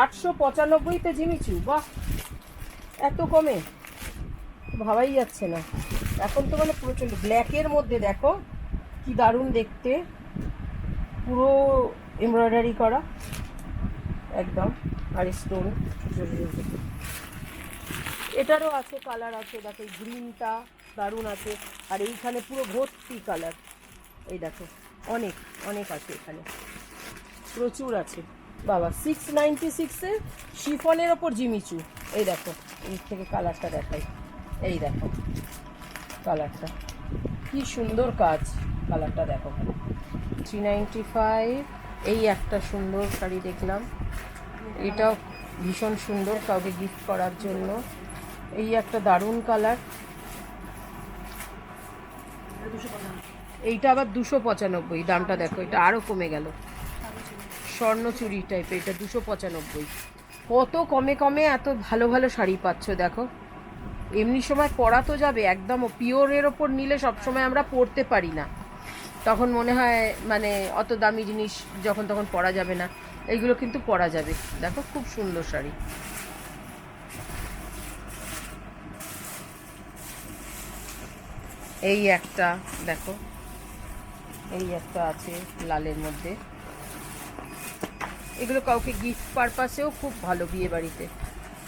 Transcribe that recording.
আটশো পঁচানব্বইতে জিমিচু, বাহ! এত কমে? ভাবাই যাচ্ছে না। এখন তো মানে প্রচণ্ড। ব্ল্যাকের মধ্যে দেখো, কি দারুণ দেখতে। পুরো এমব্রয়ডারি করা। একদম, আর স্টোন এটারও আছে কালার আছে, দেখো গ্রিনটা দারুণ আছে। আর এইখানে পুরো ভর্তি কালার এই দেখো, অনেক অনেক আছে এখানে। প্রচুর আছে। বাবা সিক্স নাইনটি সিক্সের শিফনের ওপর জিমিচু। এই দেখো এই থেকে কালারটা দেখাই। এই দেখো, কালারটা। কি সুন্দর কাজ, কালারটা দেখো। থ্রি নাইনটি ফাইভ এই একটা সুন্দর শাড়ি দেখলাম। এটাও ভীষণ সুন্দর, কাউকে গিফট করার জন্য। এই একটা দারুণ কালার। এইটা আবার দুশো পঁচানব্বই, দামটা দেখো, এটা আরও কমে গেল। স্বর্ণচুরি টাইপের এটা দুশো পঁচানব্বই। কত কমে কমে এত ভালো ভালো শাড়ি পাচ্ছ দেখো। এমনি সময় পরা তো যাবে, একদম পিওরের ওপর নিলে সবসময় আমরা পরতে পারি না। তখন মনে হয় মানে অত দামি জিনিস যখন তখন পরা যাবে না। এইগুলো কিন্তু পরা যাবে। দেখো, খুব সুন্দর শাড়ি। এই একটা, দেখো। এই একটা আছে লালের মধ্যে। এগুলো কাউকে গিফট পারপাসেও খুব ভালো বিয়ে বাড়িতে